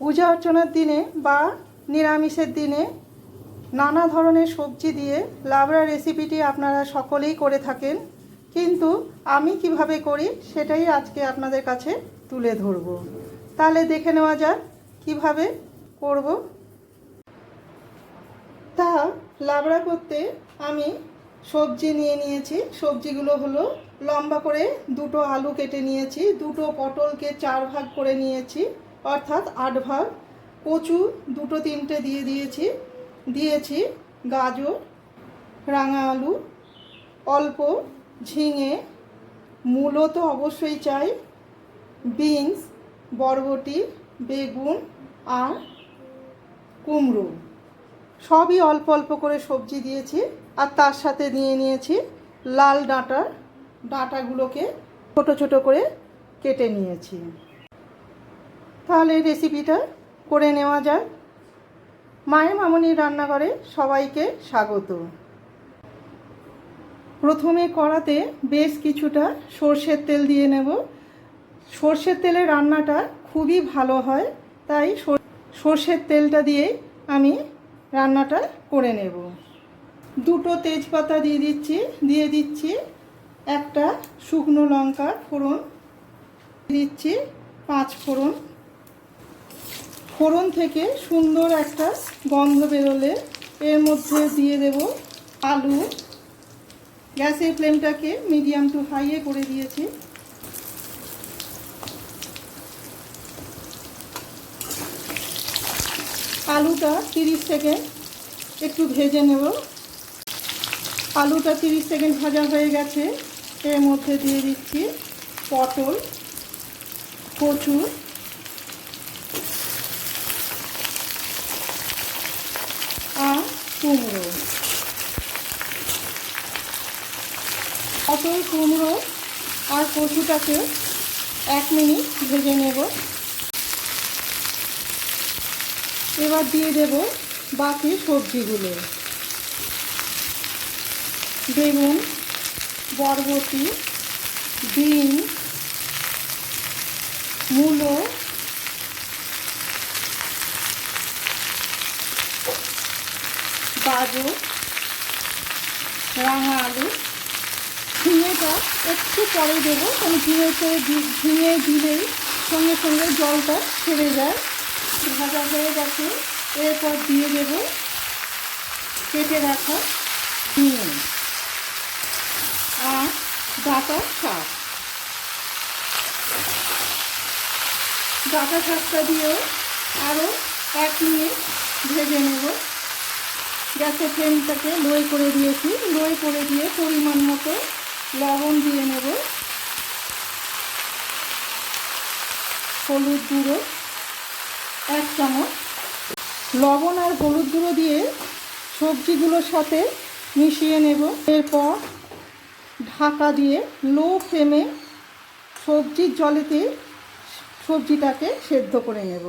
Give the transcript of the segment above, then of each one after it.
পূজা অর্চনার দিনে বা নিরামিষের দিনে নানা ধরনের সবজি দিয়ে লাবড়া রেসিপিটি আপনারা সকলেই করে থাকেন। কিন্তু আমি কীভাবে করি সেটাই আজকে আপনাদের কাছে তুলে ধরব। তাহলে দেখে নেওয়া যাক কীভাবে করব। তা লাবড়া করতে আমি সবজি নিয়ে নিয়েছি। সবজিগুলো হলো লম্বা করে দুটো আলু কেটে নিয়েছি, দুটো পটলকে চার ভাগ করে নিয়েছি। অর্থাৎ আট ভাগ, কচু দুটো তিনটে দিয়ে দিয়েছি। দিয়েছি গাজর, রাঙা আলু, অল্প ঝিঙে মূলো তো অবশ্যই চাই, বিনস, বরবটি, বেগুন আর কুমড়ো। সবই অল্প অল্প করে সবজি দিয়েছি আর তার সাথে নিয়ে নিয়েছি লাল ডাঁটা ডাঁটাগুলোকে ছোট ছোট করে কেটে নিয়েছি। তাহলে রেসিপিটা করে নেওয়া যাক। মায়ের মামনির রান্নাঘরে সবাইকে স্বাগত। প্রথমে কড়াতে বেশ কিছুটা সর্ষের তেল দিয়ে নেব। সর্ষের তেলে রান্নাটা খুবই ভালো হয়, তাই সর- সর্ষের তেলটা দিয়ে আমি রান্নাটা করে নেব। দুটো তেজপাতা দিয়ে দিচ্ছি দিয়ে দিচ্ছি একটা শুকনো লঙ্কা ফোড়ন দিচ্ছি পাঁচ ফোড়ন ফোড়ন থেকে সুন্দর একটা গন্ধ বেরোলে এর মধ্যে দিয়ে দেব আলু। গ্যাসের ফ্লেমটাকে মিডিয়াম টু হাইয়ে করে দিয়েছি। আলুটা তিরিশ সেকেন্ড একটু ভেজে নেব। আলুটা তিরিশ সেকেন্ড ভাজা হয়ে গেছে। এর মধ্যে দিয়ে দিচ্ছি পটল, কচু আর কুমড়ো। পটল কুমড়ো আর কচুটাকে এক মিনিট ভেজে নেব। এবার দিয়ে দেব বাকি সবজিগুলো। বেগুন, বরবটি, বিন, মূলো গাজর রাঙা আলু, ঝিঙেটা একটু পরে দেবো, কারণ ঝিঙেতে ঝিঙে দিলেই সঙ্গে সঙ্গে জলটা ছেড়ে যায়। ভাজা হয়ে গেছে, এরপর দিয়ে দেবো কেটে রাখা ঝিঙে আর ডাটা শাক। ডাটা শাকটা দিয়েও আরও এক মিনিট ভেজে নেব। গ্যাসের ফ্লেমটাকে লোয়ে করে দিয়েছি। লোয়ে করে দিয়ে পরিমাণ মতো লবণ দিয়ে নেব। হলুদ গুঁড়ো, এক চামচ। লবণ আর হলুদ গুঁড়ো দিয়ে সবজিগুলোর সাথে মিশিয়ে নেব। এরপর ঢাকা দিয়ে লো ফ্লেমে সবজির জলেতে সবজিটাকে সেদ্ধ করে নেব।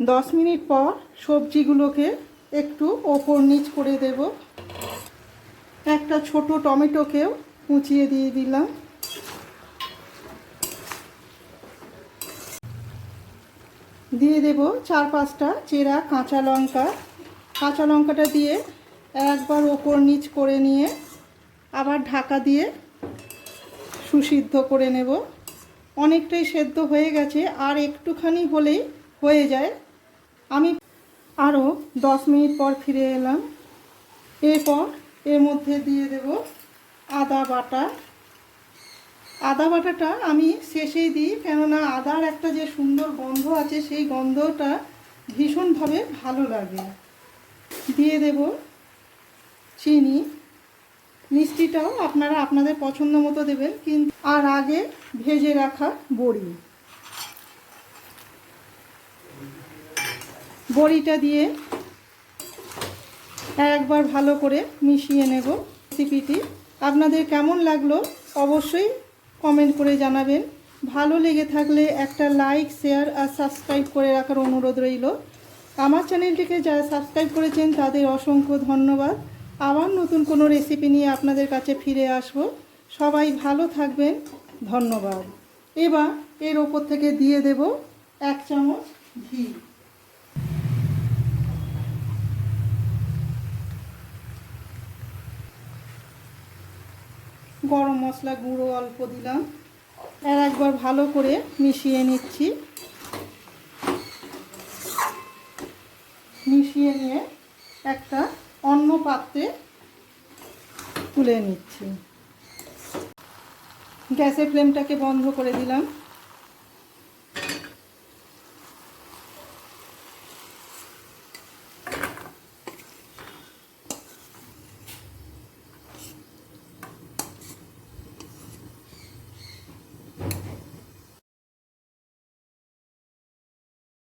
দশ মিনিট পর সবজিগুলোকে একটু ওপর নিচ করে দেব। একটা ছোট টমেটোকেও কুচিয়ে দিয়ে দিলাম। দিয়ে দেব চার পাঁচটা চেরা কাঁচা লঙ্কা। কাঁচা লঙ্কাটা দিয়ে একবার ওপর নিচ করে নিয়ে আবার ঢাকা দিয়ে সুসিদ্ধ করে নেব। অনেকটাই সেদ্ধ হয়ে গেছে, আর একটুখানি হলেই হয়ে যায়। আমি আরও দশ মিনিট পর ফিরে এলাম। এরপর এর মধ্যে দিয়ে দেব আদা বাটা। আদা বাটাটা আমি শেষেই দিই, কেননা আদার একটা যে সুন্দর গন্ধ আছে, সেই গন্ধটা ভীষণভাবে ভালো লাগে। দিয়ে দেব চিনি। মিষ্টিটাও আপনারা আপনাদের পছন্দ মতো দেবেন, কিন্তু আর আগে ভেজে রাখা বড়ি। বড়িটা দিয়ে একবার ভালো করে মিশিয়ে নেব রেসিপিটি আপনাদের কেমন লাগল অবশ্যই কমেন্ট করে জানাবেন। ভালো লেগে থাকলে একটা লাইক, শেয়ার আর সাবস্ক্রাইব করে রাখার অনুরোধ রইল। আমার চ্যানেলটিকে যারা সাবস্ক্রাইব করেছেন তাদের অসংখ্য ধন্যবাদ। আবার নতুন কোনো রেসিপি নিয়ে আপনাদের কাছে ফিরে আসব। সবাই ভালো থাকবেন। ধন্যবাদ। এবার এর ওপর থেকে দিয়ে দেব এক চামচ ঘি। গরম মশলা গুঁড়ো অল্প দিলাম। আর একবার ভালো করে মিশিয়ে নিচ্ছি। মিশিয়ে নিয়ে একটা অন্য পাত্রে তুলে নিচ্ছি। গ্যাসের ফ্লেমটাকে বন্ধ করে দিলাম।